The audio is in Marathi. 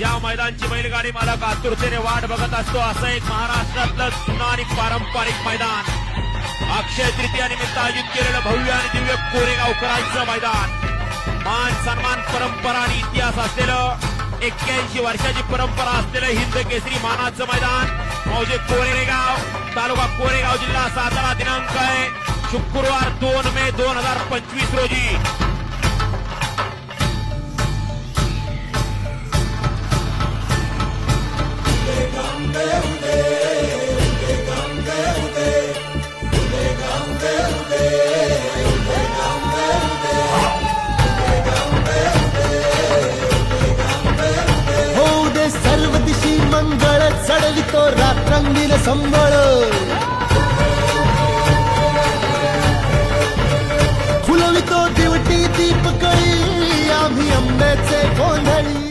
ज्या मैदानची बैलगाडी मालक आतुरतेने वाट बघत असतो असं एक महाराष्ट्रातलं जुनं आणि पारंपरिक मैदान. अक्षय तृतीयानिमित्त आयोजित केलेलं भव्य आणि दिव्य कोरेगावकरांचं मैदान. मान सन्मान परंपरा आणि इतिहास असलेलं एक्क्याऐंशी वर्षाची परंपरा असलेलं हिंद केसरी मानाचं मैदान. मौजे कोरेगाव तालुका कोरेगाव जिल्हा सातारा दिनांक आहे शुक्रवार दोन मे दोन हजार पंचवीस रोजी. होऊ दे दिशी मंगळ रात्रंगील संबळ फुलवितो दिवटी दीपकळी आम्ही अंब्याचे गोंधळी